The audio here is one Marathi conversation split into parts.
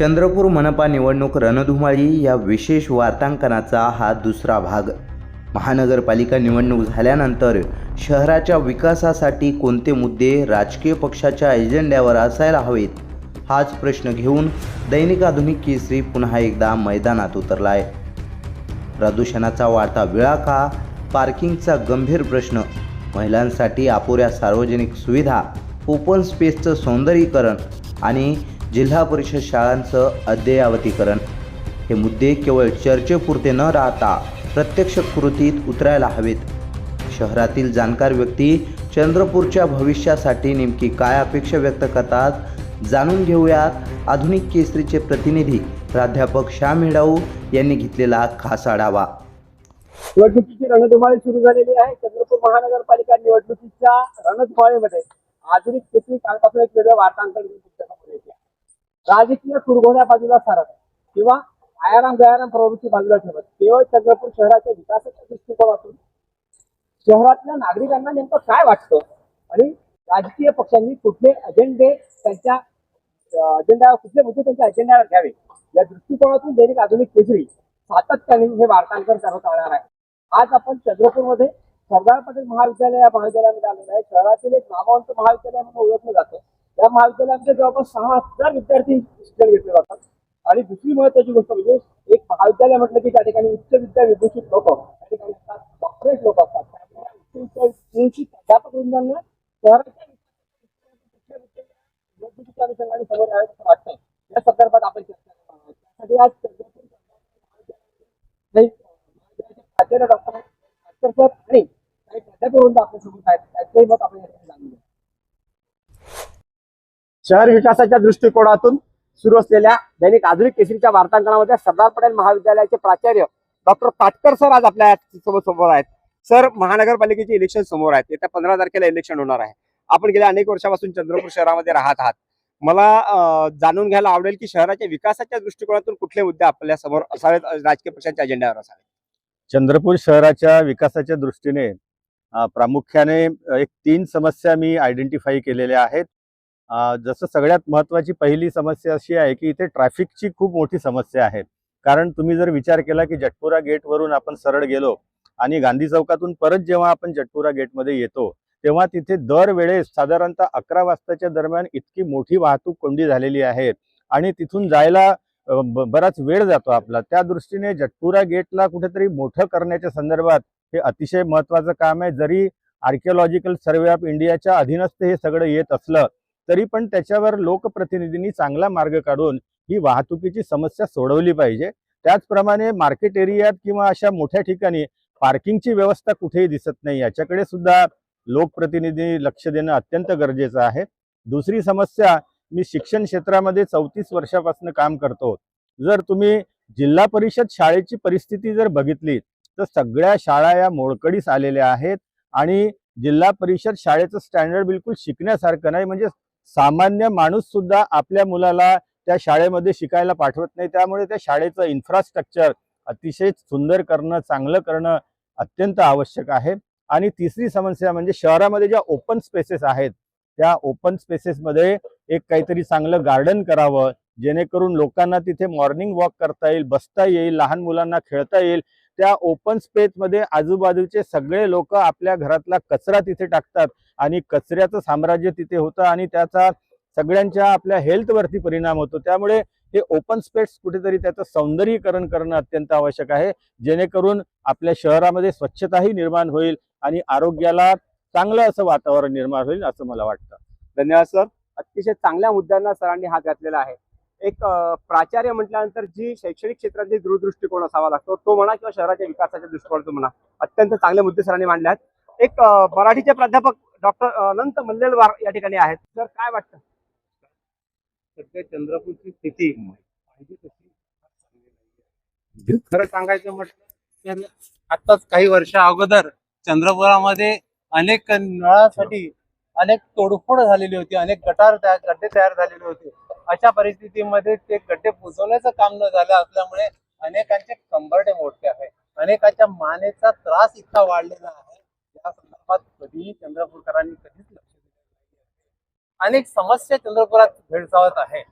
चंद्रपूर मनपा निवडणूक रणधुमाळी या विशेष वार्तांकनाचा हा दुसरा भाग. महानगरपालिका निवडणूक झाल्यानंतर शहराच्या विकासासाठी कोणते मुद्दे राजकीय पक्षाच्या एजेंड्यावर असायला हवेत हाच प्रश्न घेऊन दैनिक आधुनिक केसरी पुन्हा एकदा मैदानात उतरला आहे प्रदूषणाचा वाढता विळा का पार्किंगचा गंभीर प्रश्न महिलांसाठी अपुऱ्या सार्वजनिक सुविधा ओपन स्पेसचं सौंदर्यीकरण आणि जिल्हा परिषद शाळांचं अद्ययावतीकरण. हे मुद्दे केवळ चर्चेपुरते न राहता प्रत्यक्ष कृतीत उतरायला हवेत. शहरातील जाणकार व्यक्ती चंद्रपूरच्या भविष्यासाठी नेमकी काय अपेक्षा व्यक्त करतात जाणून घेऊयात आधुनिक केसरीचे प्रतिनिधी प्राध्यापक श्याम हिडाऊ यांनी घेतलेला खास आढावा. निवडणुकीची रणधुमाळी सुरू झालेली आहे. चंद्रपूर महानगरपालिका निवडणुकीच्या रणधुमाळीमध्ये आधुनिक शेती कालपासून एक वेगळं वार्तांकन घेऊन तुमच्यासमोर येते आहे. राजकीय कुरघोड्या बाजूला सारत किंवा आयाराम गयाराम प्रवृत्ती बाजूला ठेवत केवळ चंद्रपूर शहराच्या विकासाच्या दृष्टिकोनातून. शहरातल्या नागरिकांना नेमकं काय वाटतं? आणि राजकीय पक्षांनी कुठले अजेंडे त्यांच्या अजेंडा कुठले मुद्दे त्यांच्या अजेंड्यावर घ्यावे? या दृष्टिकोनातून दैनिक आधुनिक केसरी सातत्याने हे वार्तांकन करत राहणार आहे. आज आपण चंद्रपूरमध्ये सरदार पटेल महाविद्यालय या महाविद्यालयामध्ये आलेलं आहे. शहरातील एक नामवंत महाविद्यालय म्हणून ओळखलं जातं. महाविद्यालयामध्ये जवळपास सहा हजार विद्यार्थी शिक्षण घेतले जातात. आणि दुसरी महत्वाची गोष्ट म्हणजे एक महाविद्यालय म्हटलं की त्या ठिकाणी उच्च विद्या विभूषित लोक त्या ठिकाणी असतात डॉक्टरेट लोक असतात. त्यामुळे उच्च विद्यार्थी वृंदांना शहराच्या अनुषंगाने समोर यावे असं या संदर्भात आपण चर्चा करणार आहोत. त्यासाठी आज प्राचार्य डॉक्टर आणि काही प्राध्यापक वृंद आपल्यासोबत आहेत. त्यांचंही मत आपण या ठिकाणी जाणून घेऊ शहर विकासाच्या दृष्टिकोनातून सुरू असलेल्या दैनिक आधुनिक केसरीच्या वार्तांकनामध्ये सरदार पटेल महाविद्यालयाचे प्राचार्य डॉक्टर पाटकर सर आज आपल्यासोबत समोर आहेत. सर महानगरपालिकेचे इलेक्शन समोर आहेत. येत्या पंधरा तारखेला इलेक्शन होणार आहे. आपण गेल्या अनेक वर्षापासून चंद्रपूर शहरामध्ये राहत आहात. मला जाणून घ्यायला आवडेल की शहराच्या विकासाच्या दृष्टिकोनातून कुठले मुद्दे आपल्यासमोर असावेत राजकीय पक्षांच्या अजेंड्यावर असावेत? चंद्रपूर शहराच्या विकासाच्या दृष्टीने प्रामुख्याने एक तीन समस्या मी आयडेंटिफाय केलेल्या आहेत. जसं सगळ्यात महत्त्वाची पहिली समस्या अशी आहे की इथे ट्रॅफिकची खूप मोठी समस्या आहे. कारण तुम्ही जर विचार केला की जटपुरा गेटवरून आपण सरळ गेलो आणि गांधी चौकातून परत जेव्हा आपण जटपुरा गेटमध्ये येतो तेव्हा तिथे दरवेळेस साधारणतः अकरा वाजताच्या दरम्यान इतकी मोठी वाहतूक कोंडी झालेली आहे आणि तिथून जायला ब- बराच वेळ जातो आपला. त्या दृष्टीने जटपुरा गेटला कुठेतरी मोठं करण्याच्या संदर्भात हे अतिशय महत्वाचं काम आहे. जरी आर्किओलॉजिकल सर्वे ऑफ इंडियाच्या अधीनस्थ हे सगळं येत असलं तरी पण त्याच्यावर लोकप्रतिनिधींनी चांगला मार्ग काढून ही वाहतुकीची समस्या सोडवली पाहिजे. त्याचप्रमाणे मार्केट एरियात किंवा अशा मोठ्या ठिकाणी पार्किंगची व्यवस्था कुठेही दिसत नाही याच्याकडे सुद्धा लोकप्रतिनिधी लक्ष देणं अत्यंत गरजेचं आहे. दुसरी समस्या मी शिक्षण क्षेत्रामध्ये चौतीस वर्षापासून काम करतो. जर तुम्ही जिल्हा परिषद शाळेची परिस्थिती जर बघितली तर सगळ्या शाळा या मोडकडीस आलेल्या आहेत आणि जिल्हा परिषद शाळेचं स्टँडर्ड बिलकुल शिकण्यासारखं नाही म्हणजे सामान्य माणूस सुद्धा आपल्या मुलाला त्या शाळेमध्ये शिकायला पाठवत नाही. त्यामुळे त्या शाळेचं इन्फ्रास्ट्रक्चर अतिशय सुंदर करणं चांगलं करणं अत्यंत आवश्यक आहे. आणि तिसरी समस्या म्हणजे शहरामध्ये ज्या ओपन स्पेसेस आहेत त्या ओपन स्पेसेसमध्ये एक काहीतरी चांगलं गार्डन करावं जेणेकरून लोकांना तिथे मॉर्निंग वॉक करता येईल बसता येईल लहान मुलांना खेळता येईल. त्या ओपन स्पेसमध्ये आजूबाजूचे सगळे लोक आपल्या घरातला कचरा तिथे टाकतात आणि कचऱ्याचं साम्राज्य तिथे होतं आणि त्याचा सगळ्यांच्या आपल्या हेल्थवरती परिणाम होतो. त्यामुळे हे ओपन स्पेस कुठेतरी त्याचं सौंदर्यीकरण करणं अत्यंत आवश्यक आहे. जेणेकरून आपल्या शहरामध्ये स्वच्छताही निर्माण होईल आणि आरोग्याला चांगलं असं वातावरण निर्माण होईल असं मला वाटतं. धन्यवाद सर. अतिशय चांगल्या मुद्द्यांना सरांनी हात घातलेला आहे. एक प्राचार्य म्हटल्यानंतर जी शैक्षणिक क्षेत्रातली दूरदृष्टिकोन असावा लागतो तो म्हणा किंवा शहराच्या विकासाच्या दृष्टिकोनातून म्हणा अत्यंत चांगले मुद्दे सरांनी मांडले आहेत एक मराठीचे प्राध्यापक डॉक्टर अनंत मल्लेलवार या ठिकाणी आहेत. सर काय वाटतं? सध्या चंद्रपूरची स्थिती खरं सांगायचं म्हटलं तर आताच काही वर्ष अगोदर चंद्रपुरामध्ये अनेक नळासाठी अनेक तोडफोड झालेली होती अनेक गटार गड्डे तयार झालेले होते. अशा परिस्थितीमध्ये ते गड्डे पुजवण्याचं काम न झालं असल्यामुळे अनेकांचे कंबरडे मोठे आहे अनेकांच्या मानेचा त्रास इतका वाढलेला आहे. या संदर्भात कधीही चंद्रपूरकरांनी कधीच लक्ष दिलं अनेक समस्या चंद्रपुरात भेडसावत आहे.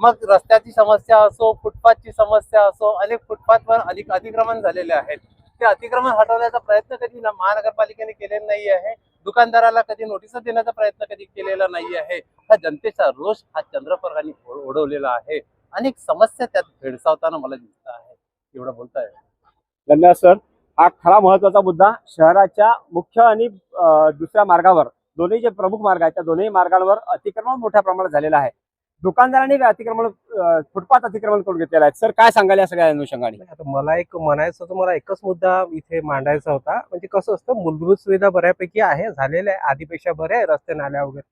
मग रस्त्याची समस्या असो फुटपाथची समस्या असो अनेक फुटपाथवर अधिक अतिक्रमण झालेले आहेत. ते अतिक्रमण हटवण्याचा प्रयत्न कधी महानगरपालिकेने केलेला नाही आहे दुकानदाराला कधी नोटीस देण्याचा प्रयत्न कधी केलेला नाही आहे. हा जनतेचा रोष हा चंद्रप्रकारांनी ओढवलेला आहे. अनेक समस्या त्यात भेडसावताना मला दिसत आहे. एवढं बोलताय. धन्यवाद सर. हा खरा महत्त्वाचा मुद्दा. शहराच्या मुख्य आणि दुसऱ्या मार्गावर दोन्ही जे प्रमुख मार्ग आहेत त्या दोन्ही मार्गांवर अतिक्रमण मोठ्या प्रमाणात झालेलं आहे. दुकानदारांनी अतिक्रमण फुटपाथ अतिक्रमण करून घेतलेलं आहे. सर काय सांगाल या सगळ्या अनुषंगाने? आता मला एक म्हणायचं होतं मला एकच मुद्दा इथे मांडायचा होता. म्हणजे कसं असतं मूलभूत सुविधा बऱ्यापैकी आहे झालेल्या आहे आधीपेक्षा बऱ्या आहे रस्ते नाल्या वगैरे.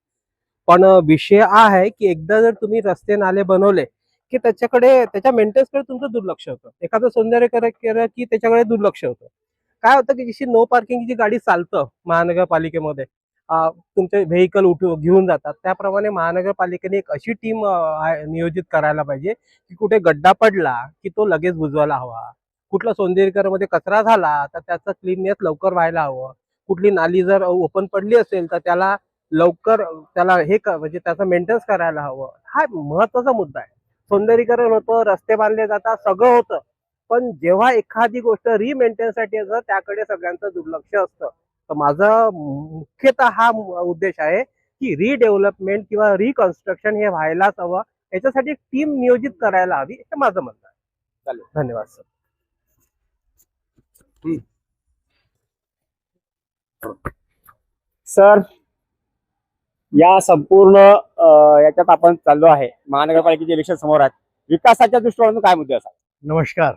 पण विषय हा आहे की एकदा जर तुम्ही रस्ते नाले बनवले की त्याच्याकडे त्याच्या मेंटेनन्सकडे तुमचं दुर्लक्ष होतं. एखादं सौंदर्य केलं की त्याच्याकडे दुर्लक्ष होतं. काय होतं की जशी नो पार्किंगची गाडी चालतं महानगरपालिकेमध्ये तुमचे व्हेकल उठू घेऊन जातात. त्याप्रमाणे महानगरपालिकेने एक अशी टीम नियोजित करायला पाहिजे की कुठे गड्डा पडला की तो लगेच बुजवायला हवा. कुठला सौंदर्यकरमध्ये कचरा झाला तर त्याचं क्लीननेस लवकर व्हायला हवं. कुठली नाली जर ओपन पडली असेल तर त्याला लवकर त्याला हे म्हणजे त्याचं मेंटेनन्स करायला हवं. हा महत्त्वाचा मुद्दा आहे. सौंदर्यीकरण होतं रस्ते बांधले जातात सगळं होतं. पण जेव्हा एखादी गोष्ट रिमेंटेनसाठी असतं त्याकडे सगळ्यांचं दुर्लक्ष असतं. तर माझा मुख्यतः हा उद्देश आहे की रिडेव्हलपमेंट किंवा रिकन्स्ट्रक्शन हे व्हायलाच हवं. याच्यासाठी एक टीम नियोजित करायला हवी हे माझं म्हणणं आहे. चालेल. धन्यवाद सर सर या संपूर्ण अं, याच्यात आपण चाललो आहे. महानगरपालिकेचे इलेक्शन समोर आहेत. विकासाच्या दृष्टिकोनातून काय मुद्दे असतात नमस्कार.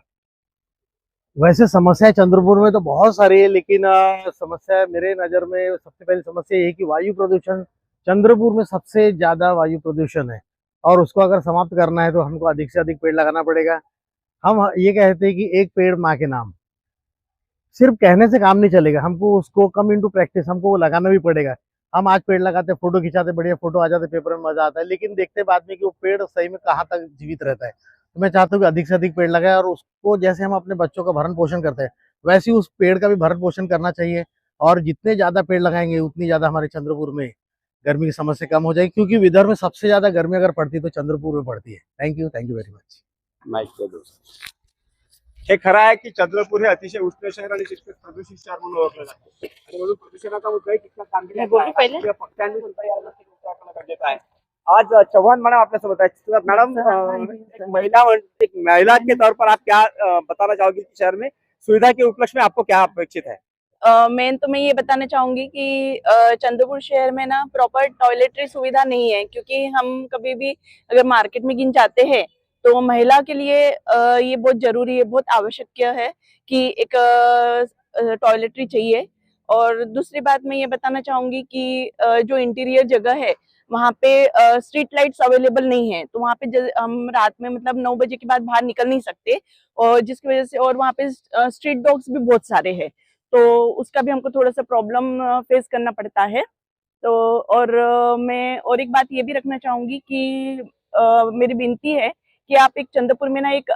वैसे समस्या चंद्रपुर में तो बहुत सारी है, लेकिन समस्या मेरे नज़र में सबसे पहली समस्या ये कि वायु प्रदूषण चंद्रपुर में सबसे ज़्यादा वायु प्रदूषण है। और उसको अगर समाप्त करना है तो हमको अधिक से अधिक पेड़ लगाना पड़ेगा। हम ये कहते हैं कि एक पेड़ माँ के नाम। सिर्फ़ कहने से काम नहीं चलेगा, हमको उसको कम इंटू प्रैक्टिस हमको वो लगाना भी पड़ेगा। हम आज पेड़ लगाते, फ़ोटो खिंचाते, बढ़िया फ़ोटो आ जाते, पेपर में मज़ा आता है, लेकिन देखते बाद में कि वो पेड़ सही में कहाँ तक जीवित रहता है। तो मैं चाहता हूँ कि अधिक से अधिक पेड़ लगाए और उसको जैसे हम अपने बच्चों का भरण पोषण करते हैं वैसे ही उस पेड़ का भी भरण पोषण करना चाहिए और जितने ज़्यादा पेड़ लगाएँगे उतनी ज़्यादा हमारे चंद्रपुर में गर्मी की समस्या कम हो जाएगी क्योंकि विदर्भ में सबसे ज़्यादा गर्मी अगर पड़ती है तो चंद्रपुर में पड़ती है thank you thank you very much माहिती आहे दोस्त. हे खरं आहे की चंद्रपूर हे अतिशय उष्ण शहर आणि तितकंच प्रदूषित शहर म्हणून ओळखलं जातं आणि म्हणून प्रदूषणाचा मुद्दाही तितकाच गांभीर्याचा बोलू आहे. पहिले? राजकीय पक्षांनी सुद्धा या गोष्टीचा गरजेचं आहे आज चौहान मैडम सोबत आहे तर मैडम एक महिला एक महिला के तौर पर आप क्या बताना चाहोगे कि शहर में सुविधा के उपलक्ष्य में आपको क्या अपेक्षित है? मेन तो मैं ये बताना चाहूँगी कि चंद्रपुर शहर में ना प्रॉपर टॉयलेटरी सुविधा नहीं है क्योंकि हम कभी भी अगर मार्केट में गिन जाते हैं तो महिला के लिए ये बहुत ज़रूरी है बहुत आवश्यक है कि एक टॉयलेटरी चाहिए। और दूसरी बात मैं ये बताना चाहूँगी कि जो इंटीरियर जगह है वहाँ पे स्ट्रीट लाइट्स अवेलेबल नहीं है। तो वहाँ पे हम रात में मतलब नौ बजे के बाद बाहर निकल नहीं सकते और जिसकी वजह से और वहाँ पे स्ट्रीट डॉग्स भी बहुत सारे हैं। तो उसका भी हमको थोड़ा सा प्रॉब्लम फेस करना पड़ता है। तो और मैं और एक बात ये भी रखना चाहूँगी कि अ, मेरी विनती है कि आप एक चंद्रपुर में ना एक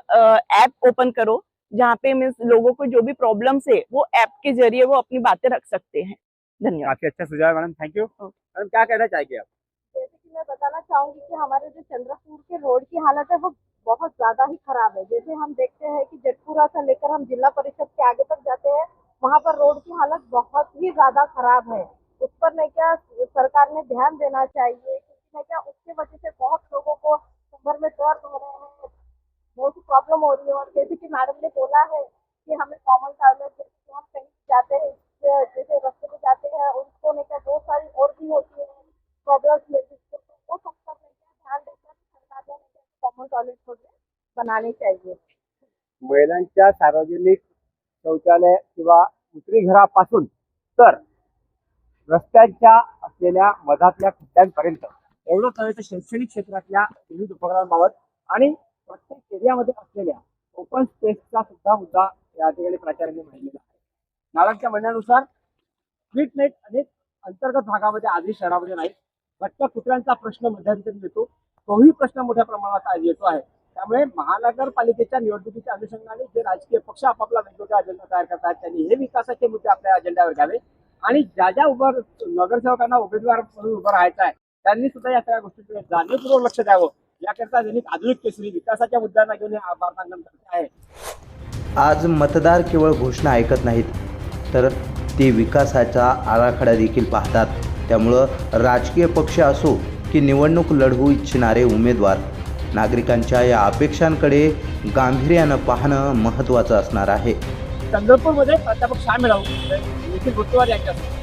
ऐप ओपन करो जहाँ पे मीन्स लोगों को जो भी प्रॉब्लम्स है वो ऐप के ज़रिए वो अपनी बातें रख सकते हैं। धन्यवाद। काफ़ी अच्छा सुझाव मैडम थैंक यू मैडम क्या कहना चाहेंगे आप? मैं बताना चाहूँगी कि हमारे जो चंद्रपुर के रोड की हालत है, वो बहुत ज़्यादा ही खराब है। जैसे हम देखते हैं कि जटपुरा से लेकर हम जिला परिषद के आगे तक जाते हैं, वहाँ पर रोड की हालत बहुत ही ज़्यादा खराब है। उस पर नहीं क्या, सरकार ने ध्यान देना चाहिए, क्योंकि नहीं क्या, उसके वजह से बहुत लोगों को कमर में दर्द हो रहे हैं, बहुत प्रॉब्लम हो रही है। और जैसे कि मैडम ने बोला है कि हमें कॉमन टॉयलेट म्हणाले पाहिजे महिलांच्या सार्वजनिक शौचालय किंवा उतरीघरापासून तर रस्त्यांच्या असलेल्या मधातल्या खड्ड्यांपर्यंत. एवढंच नव्हे तर शैक्षणिक क्षेत्रातल्या विविध उपक्रमांबाबत आणि प्रत्येक एरियामध्ये असलेल्या ओपन स्पेसचा सुद्धा मुद्दा या ठिकाणी प्राचार्यांनी मांडलेला आहे. मॅडमच्या म्हणण्यानुसार स्ट्रीट नेट अनेक अंतर्गत भागामध्ये आधी शहरामध्ये नाही भटक्या कुत्र्यांचा प्रश्न मध्यंतरी येतो. तोही प्रश्न मोठ्या प्रमाणात आज येतो आहे. त्यामुळे महानगरपालिकेच्या निवडणुकीच्या अनुषंगाने जे राजकीय पक्ष आपापला वेगवेगळा अजेंडा तयार करतात त्यांनी हे विकासाचे मुद्दे आपल्या अजेंड्यावर घ्यावे. आणि ज्या ज्या उभं नगरसेवकांना उमेदवार म्हणून उभं राहायचं आहे त्यांनी सुद्धा या सगळ्या गोष्टीकडे जाणीवपूर्वक लक्ष द्यावं. याकरता दैनिक आधुनिक केसरी विकासाच्या मुद्द्यांना घेऊन हे वार्तांकन करत आहे. आज मतदार केवळ घोषणा ऐकत नाहीत तर ते विकासाचा आराखडा देखील पाहतात. त्यामुळं राजकीय पक्ष असो की निवडणूक लढवू इच्छिणारे उमेदवार नागरिकांच्या या अपेक्षांकडे गांभीर्यानं पाहणं महत्त्वाचं असणार आहे. चंद्रपूरमध्ये प्राध्यापक श्याम मिळाव निखिल गुत्तवार यांच्यासोबत.